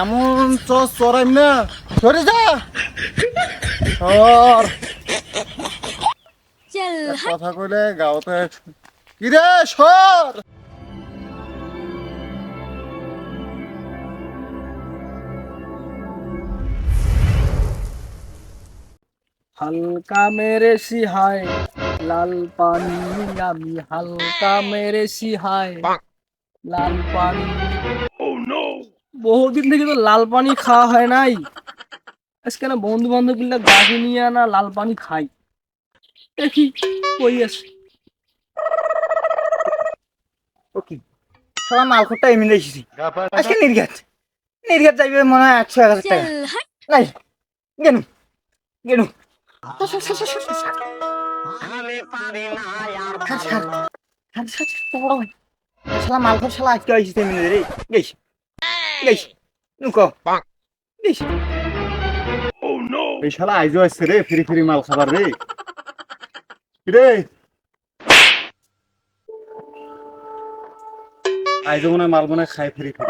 এমন চস চড়াইম না। সরে যা। সর। কথা কইলে গাওতে কিরে সর। হালকা মেরে সিহায় লাল পানি আমি হালকা মেরেছি হায়। লাল পানি। oh, বহুদিন থেকে তো লাল পানি খাওয়া হয় নাই। আজকে না বন্ধু বান্ধব গিলা গাছে নিয়ে না লাল পানি খাই দেখি কই আছে? ওকে সালা মালখোরটা এমনি রেখেছি আজকে নির্ঘাত। নির্ঘাত যাইবে মনে হয় একশো এক হাজার টাকা। নাই গেনু গেনু। শালা শালা আজকে আইসিস এমনি রে গেছ গেছ নুক গেছ এই শালা আইজো আসছে রে ফ্রি ফ্রি মাল খাবার রে কিরে আইজো মনে মাল মনে খাই ফ্রি ফ্রি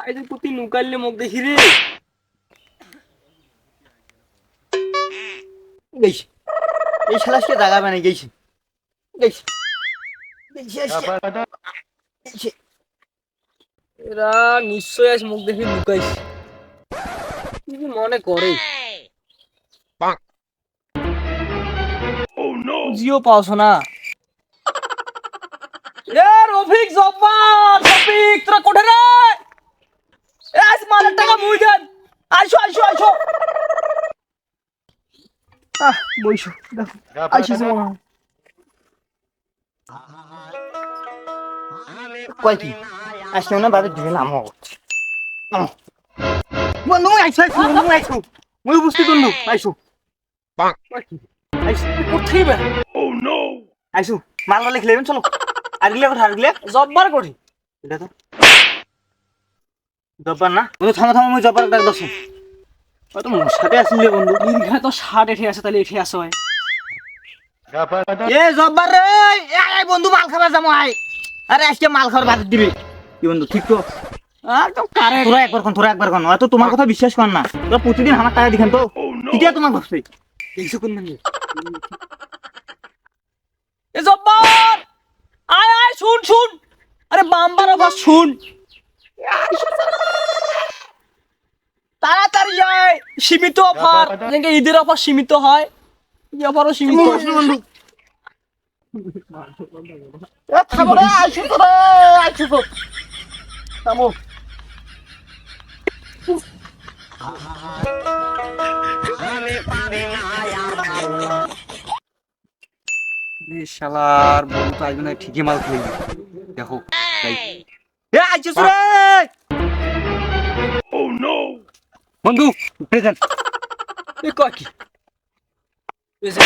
বাইরে প্রতি নুকাইলে মুখ দেখি রে। গেছ এই জায়গা বানাই গেছি গেছি এরা নিশ্চয় আজ মুখ দেখে লুকাইস। কি মনে করে। জিও পাওছ না? এ রফিক জব্বার রফিক তোরা কোঠে রে? আজ মালের টাকা মুই দেন। আইসো আইসো আইসো। আহ বইসো দেখো আইসো মনে হয় কয় কি? আসলে না বাদে দিবে নাম বন্ধু মুই আইসো আইসো বন্ধু মুই আইসো মুই বুঝতে পারলু আইসো। কয় কি? আইসো কোথায় বে? আইসো মালটা লিখলে চলো। আর গিলে কথা আর গিলে জব্বার করি। এটা তো। জব্বার না? বন্ধু থামো থামো মুই জব্বার ডাক দছ ও তো মোর সাথে আসলে বন্ধু? দীর্ঘা তো ষাট এঠে আছে তাহলে এঠে আসো হয় এ জব্বার রে বন্ধু মাল খাবার যাব আয় আরে আজকে মাল খাবার বাদ দিবি কি বন্ধু ঠিক তো একদম কারেক্ট তোরা একবার কোন তোরা একবার কোন হয়তো তোমার কথা বিশ্বাস কর না তোরা প্রতিদিন আমার টাকা দিখান তো কিটা তোমার ভাবছে দেখছ কোন মানে এ জব্বার আয় আয় শুন শুন আরে বাম্বার আবার শুন তাড়াতাড়ি যায় সীমিত অফার। ঈদের অফার সীমিত হয় এই অফারও সীমিত। শালার বন্ধু ঠিকই মাল খেয়ে দেখো এ আইছো রে বন্ধু প্রেজেন্ট এ কয় কি? এ যে,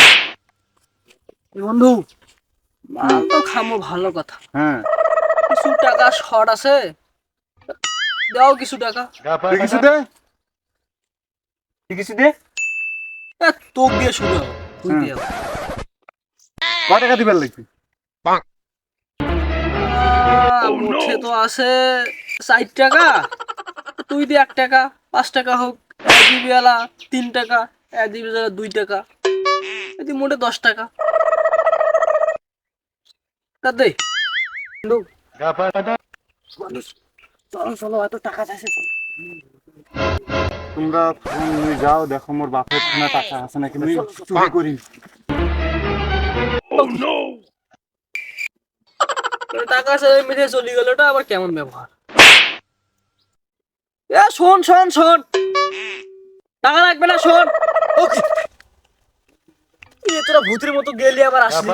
এ বন্ধু মাল তো খামো ভালো কথা। হ্যাঁ। কিছু টাকা শর্ট আছে? দাও কিছু টাকা। কিছু দে। ঠিক আছে দে। এ, তোক দিয়ে হবে তুই দিয়ে ক টাকা দিবার লাগবে? মুঠে তো আছে ষাট টাকা। তুই দিয়ে এক টাকা পাঁচ টাকা হোক এক দিবি আলা তিন টাকা এক দিবি দুই টাকা। এদি মোটে দশ টাকা। তা দে। চলো চলো এত টাকা আছে তোমরা ফোন যাও দেখো মোর বাপের থানা টাকা আছে নাকি। চুরি করি। টাকা আছে মেঝে চলে গেল ওটা আবার কেমন ব্যবহার? এ শোন শোন শোন। টাকা লাগবে না শোন। ওকে। তোরা ভূতের মতো গেলি আবার আসলি।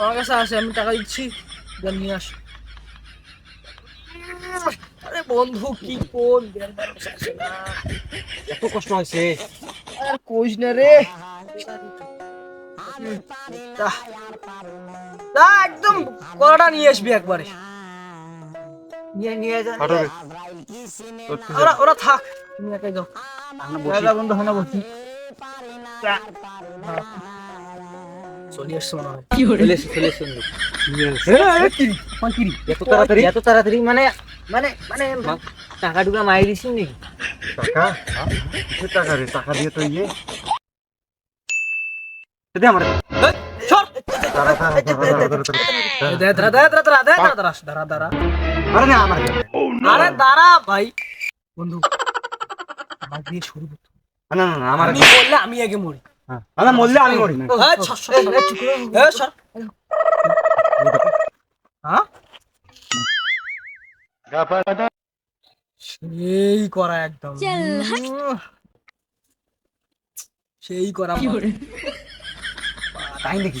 আমার কাছে আসে আমি টাকা দিচ্ছি। নিয়ে আস। আরে বন্ধু কি কোন এত কষ্ট হয়েছে। আর কইস না রে। যা, একদম কড়াটা নিয়ে আসবি একবারে। নিয়ে নিয়ে যা ওরা ওরা থাক। তুমি একাই যাও। যা, যা, হয়। না বলছি চলে আসছে মনে হয়। চলে এসে চলে এসে এত তাড়াতাড়ি? এত তাড়াতাড়ি? মানে মানে মানে টাকা টুকা মাই দিছি নাকি? টাকা? হ্যাঁ? টাকা রে? টাকা দিয়ে তো ইয়ে। আমার। আরে আমি আগে মরি মরলে আমি মরি সেই করা একদম সেই করা তাই নাকি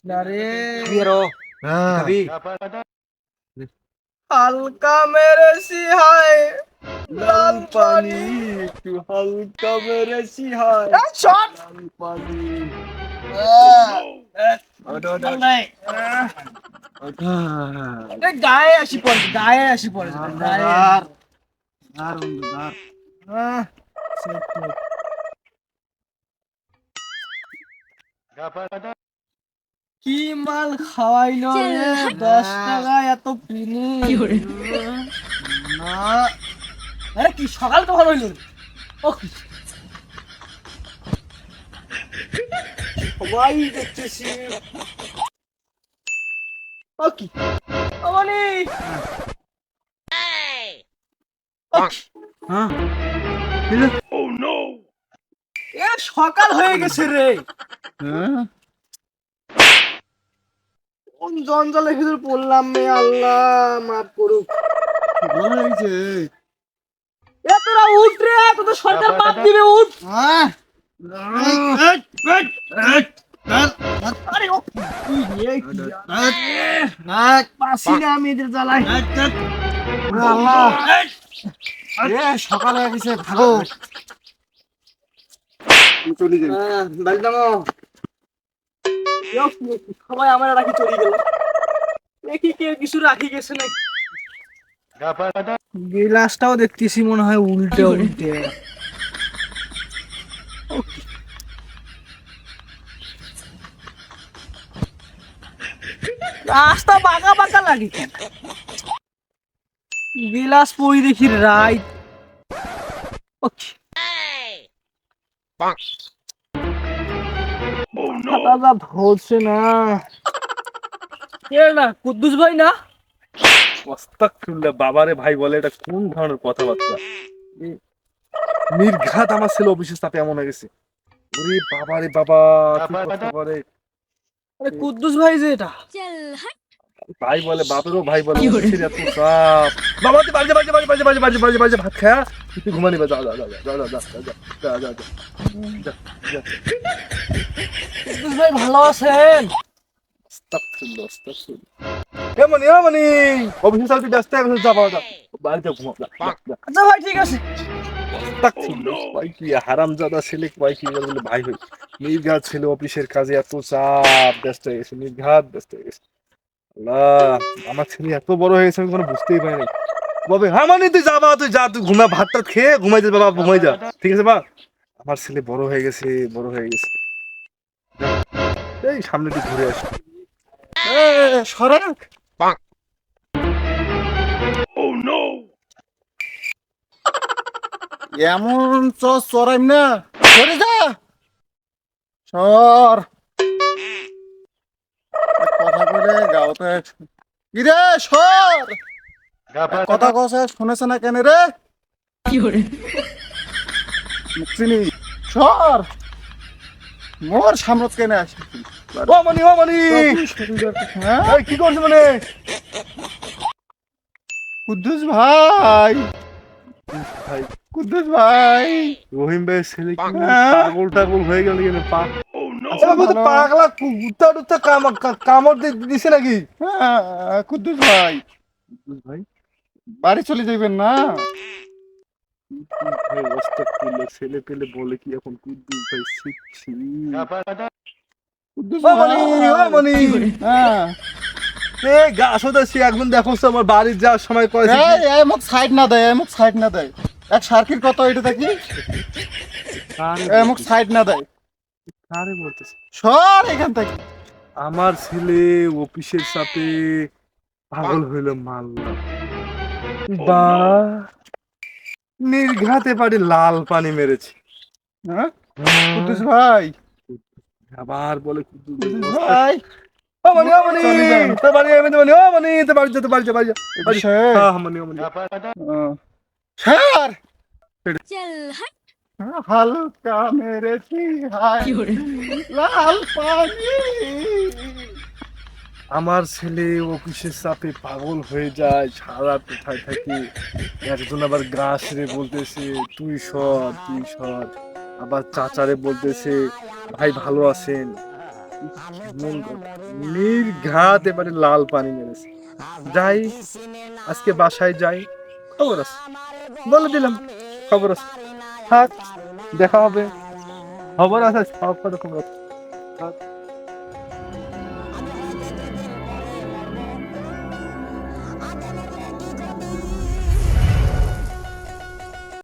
dari Biro. Nah, tapi Halka mere si hai. Lang pani tu halka mere eh, eh. eh, ya si hai. That shot. Lang pani. Aduh, aduh. Naik. Ini gaya si pon, gaya si pon. Dengar, dengar, dengar. Ah, sepuluh. Gak apa-apa. কি মাল খাওয়াইলো রে? দশ টাকায় এত পিনি না। আরে কি সকাল কখন হইল ও সবাই দেখতেছি। ও কি? ও মনি ও কি? হ্যাঁ। এ সকাল হয়ে গেছে রে। হ্যাঁ। কোন জঞ্জালের ভিতর পড়লাম মে আল্লাহ মাফ করুক। ভালো হয়েছে এ তোরা উঠ রে তোদের সরকার বাদ দিবে উঠ। হ্যাঁ। আরে ও কি রে কি পাসি না আমি এদের জ্বালাই। আল্লাহ। এ সকাল হয়ে গেছে ভাগো চলে যাই সবাই আমার রাখি চলে গেল দেখি কিছু রাখি গেছে নাকি গিলাসটাও দেখতেছি মনে হয় উল্টে উল্টে। রাস্তা বাঁকা বাঁকা লাগে। গিলাস পই দেখি রাইট। ওকে। দাদা ধরছে না। না কুদ্দুস ভাই না? অস্তাকফিরুল্লাহ বাবারে ভাই বলে এটা কোন ধরনের কথাবার্তা? নির্ঘাত আমার ছেলে অফিসে সাথে এমন হয়ে গেছে। ওরে বাবারে বাবা আরে কুদ্দুস ভাই যে এটা। ভাই বলে বাপেরও ভাই বলে এত চাপ বাবা তুই বাজে বাজে বাজে বাজে বাজে বাজে বাজে বাজে ভাত খায়া তুই ঘুমানি বা যা যা যা যা যা যা যা ভাই ভালো আছেন আচ্ছা হারামজাদা ছেলে ভাই কি বলে ভাই হই নির্ঘাত ছেলে অফিসের কাজে এত চাপ ব্যস্ত হয়ে গেছে নির্ঘাত ব্যস্ত হয়ে গেছে আমার ছেলে এত বড় হয়ে গেছে, আমি কোনো বুঝতেই পারি নাই। ববে হ্যাঁ মানে তুই যা, বাবা, তুই যা, তুই ঘুমা, ভাত টাত খেয়ে ঘুমাই যা বাবা, ঘুমাই যা। ঠিক আছে বা আমার ছেলে বড় হয়ে গেছে, বড় হয়ে গেছে। এই, সামনে তুই ঘুরে আসি। সরাক এমন চস চড়াইম না। সরে যা। সর। কথা কইলে গাওতে কি রে সর? কথা কছে শুনেছে না কেন রে? চিনি? সর! মোর সামরত কেনে আসি? ও মানি ও মানি! হ্যাঁ কি করছ মানে? কুদ্দুস ভাই! ভাই কুদ্দুস ভাই! রহিম ভাই ছেলে কি হ্যাঁ? পাগল টাগল হয়ে গেল কেন? পা পাগলা কুত্তা টুত্তা কামড় দিছে নাকি? কুদ্দুস ভাই। ভাই? বাড়ি চলে যাবেন না? ভাই অবস্থা করল। ছেলে পেলে বলে কি এখন কুদ্দুস ভাই শিখছি? কুদ্দুস ও মানি ও ভাই হ্যাঁ। এ গাছ হতেছি একদিন দেখো তো আমার বাড়ির যাওয়ার সময় এই মুখ সাইড না দেয় এই মুখ সাইড না দেয় এক সার্কিট কত এটা দেখি। মুখ সাইড না দেয় আরে সর এখান থেকে। আমার ছেলে অফিসের সাথে পাগল হইল বা নির্ঘাতে পারি লাল পানি মেরেছে। হ্যাঁ? কুদ্দুস ভাই। আবার বলে ভাই। আমি বাড়ি চল হট। হালকা মেরেছি লাল পানি। আমার ছেলে অফিসের চাপে পাগল হয়ে যায় সারা কোথায় থাকি? একজন আবার গাছ রে বলতেছে তুই সব তুই সর। আবার চাচারে বলতেছে ভাই ভালো আছেন। নির্ঘাত এবারে লাল পানি মেরেছে। যাই আজকে বাসায় যাই। খবর আছে। বলে দিলাম খবর আছে। থাক দেখা হবে খবর আছে সব কথা খবর আছে থাক।